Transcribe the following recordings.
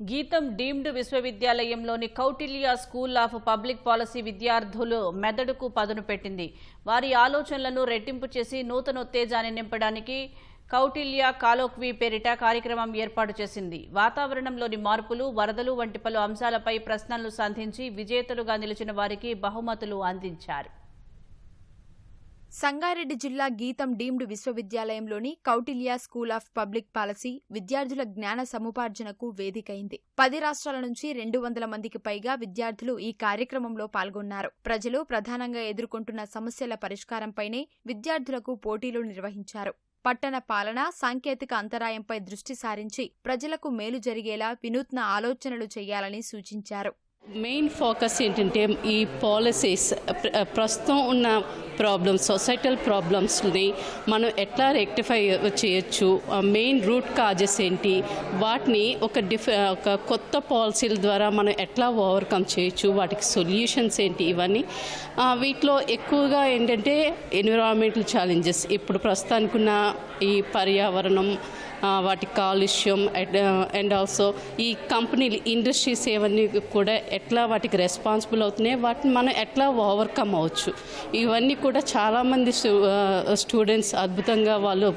గీతం deemed విశ్వవిద్యాలయంలోని Kautilya school of public policy విద్యార్థులు మెదడుకు పదును పెట్టింది. వారి ఆలోచనలను రెట్టింపు చేసి నూతనోత్తేజాన్ని నింపడానికి కౌటిల్య కాలోక్వి పేరిట కార్యక్రమం ఏర్పాటు చేసింది. వాతావరణంలోని మార్పులు వరదలు వంటి పలు అంశాలపై ప్రశ్నలు సంధించి విజేతలుగా నిలిచిన వారికి బహుమతులు అందించారు. సంగారెడ్డి జిల్లా GITAM deemed విశ్వవిద్యాలయంలోని Kautilya school of public policy విద్యార్థుల జ్ఞాన సముపార్జనకు వేదికైంది. పది రాష్ట్రాల నుంచి రెండు వందల మందికి పైగా విద్యార్థులు ఈ కార్యక్రమంలో పాల్గొన్నారు. ప్రజలు ప్రధానంగా ఎదుర్కొంటున్న సమస్యల పరిష్కారంపైనే విద్యార్థులకు పోటీలు నిర్వహించారు. పట్టణ పాలన సాంకేతిక అంతరాయంపై దృష్టి సారించి ప్రజలకు మేలు జరిగేలా వినూత్న ఆలోచనలు చేయాలని సూచించారు. మెయిన్ ఫోకస్ ఏంటంటే ఈ పాలసీస్ ప్రస్తుతం ఉన్న ప్రాబ్లమ్స్ సొసైటల్ ప్రాబ్లమ్స్ని మనం ఎట్లా రెక్టిఫై చేయొచ్చు? మెయిన్ రూట్ కాజెస్ ఏంటి? వాటిని ఒక డిఫ ఒక కొత్త పాలసీల ద్వారా మనం ఎట్లా ఓవర్కమ్ చేయొచ్చు? వాటికి సొల్యూషన్స్ ఏంటి? ఇవన్నీ. వీటిలో ఎక్కువగా ఏంటంటే ఎన్విరాన్మెంటల్ ఛాలెంజెస్. ఇప్పుడు ప్రస్తుతానికి ఉన్న ఈ పర్యావరణం వాటి కాలుష్యం అండ్ ఆల్సో ఈ కంపెనీలు ఇండస్ట్రీస్ ఏవన్నీ కూడా ఎట్లా వాటికి రెస్పాన్సిబుల్ అవుతున్నాయి వాటిని మనం ఎట్లా ఓవర్కమ్ అవ్వచ్చు. ఇవన్నీ కూడా చాలామంది స్టూడెంట్స్ అద్భుతంగా వాళ్ళు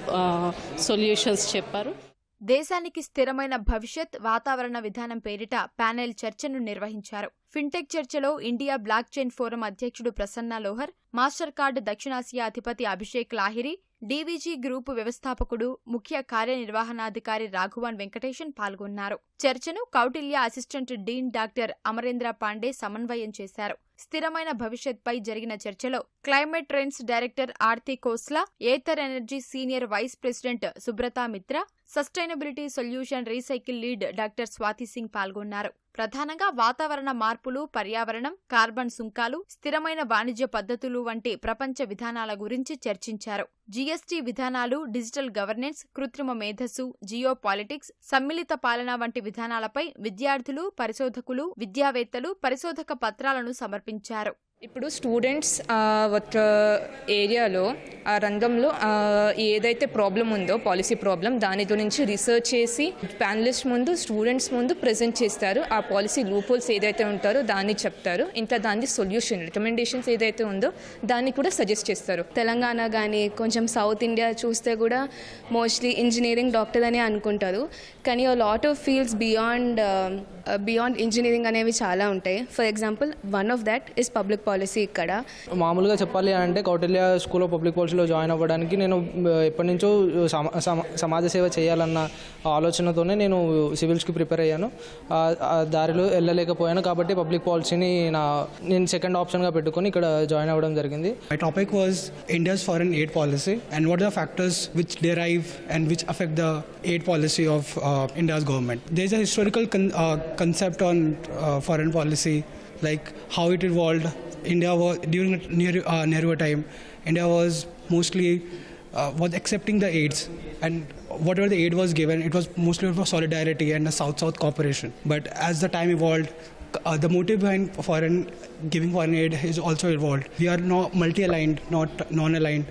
సొల్యూషన్స్ చెప్పారు. దేశానికి స్థిరమైన భవిష్యత్ వాతావరణ విధానం పేరిట ప్యానెల్ చర్చను నిర్వహించారు. ఫిన్టెక్ చర్చలో ఇండియా బ్లాక్ చైన్ ఫోరం అధ్యక్షుడు ప్రసన్న లోహర్ మాస్టర్ కార్డ్ దక్షిణాసియా అధిపతి అభిషేక్ లాహిరి డీవీజీ గ్రూపు వ్యవస్థాపకుడు ముఖ్య కార్యనిర్వహణాధికారి రాఘవన్ వెంకటేషన్ పాల్గొన్నారు. చర్చను Kautilya assistant dean doctor Amarendra Pandey సమన్వయం చేశారు. స్థిరమైన భవిష్యత్పై జరిగిన చర్చలో climate trends director Aarti Khosla Ather energy senior vice president Subrata Mitra sustainability solution recycle lead doctor Swati Singh పాల్గొన్నారు. ప్రధానంగా వాతావరణ మార్పులు పర్యావరణం కార్బన్ సుంకాలు స్థిరమైన వాణిజ్య పద్ధతులు వంటి ప్రపంచ విధానాల గురించి చర్చించారు. జీఎస్టీ విధానాలు డిజిటల్ గవర్నెన్స్ కృత్రిమ మేధస్సు జియో పాలిటిక్స్ సమ్మిళిత పాలన వంటి విధానాలపై విద్యార్థులు పరిశోధకులు విద్యావేత్తలు పరిశోధక పత్రాలను సమర్పించారు. ఇప్పుడు స్టూడెంట్స్ ఒక ఏరియాలో ఆ రంగంలో ఏదైతే ప్రాబ్లం ఉందో పాలసీ ప్రాబ్లం దాని గురించి రీసెర్చ్ చేసి ప్యానలిస్ట్ ముందు స్టూడెంట్స్ ముందు ప్రజెంట్ చేస్తారు. ఆ పాలసీ లూపోల్స్ ఏదైతే ఉంటారో దాన్ని చెప్తారు. ఇంకా దాని సొల్యూషన్ రికమెండేషన్స్ ఏదైతే ఉందో దాన్ని కూడా సజెస్ట్ చేస్తారు. తెలంగాణ కానీ కొంచెం సౌత్ ఇండియా చూస్తే కూడా మోస్ట్లీ ఇంజనీరింగ్ డాక్టర్ అనే అనుకుంటారు. కానీ lot of fields beyond beyond engineering అనేవి చాలా ఉంటాయి. For example one of that is public policy ఇక్కడ. మామూలుగా చెప్పాలి అంటే కౌటిల్య స్కూల్ ఆఫ్ పబ్లిక్ పాలసీలో జాయిన్ అవ్వడానికి నేను ఆ, ఎప్పటి నుంచో సమ- సమ- సమాజ సేవ చేయాలన్న ఆలోచనతోనే నేను సివిల్స్కి ప్రిపేర్ అయ్యాను. దారిలో వెళ్ళలేకపోయాను కాబట్టి పబ్లిక్ పాలసీని నా నేను సెకండ్ ఆప్షన్గా పెట్టుకొని ఇక్కడ జాయిన్ అవ్వడం జరిగింది. My topic was India's foreign aid policy and what are the factors which derive and which affect the aid policy of uh, India's government. There's concept on uh, foreign policy, like how it evolved. India was during Nehru, uh, Nehru time. India was mostly uh, was accepting the aids and whatever the aid was given, it was mostly for solidarity and a South-South cooperation. But as the time evolved, uh, the motive behind foreign giving foreign aid is also evolved. We are now multi-aligned, not non-aligned.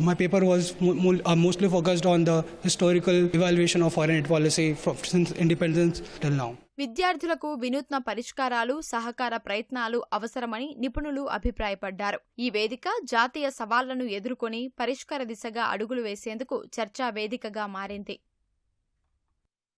My paper was mo- mo- uh, mostly focused on the historical evaluation of foreign aid policy from, since independence till now. విద్యార్థులకు వినూత్న పరిష్కారాలు సహకార ప్రయత్నాలు అవసరమని నిపుణులు అభిప్రాయపడ్డారు ఈ వేదిక జాతీయ సవాళ్ళను ఎదుర్కొని పరిష్కార దిశగా అడుగులు వేసేందుకు చర్చా వేదికగా మారింది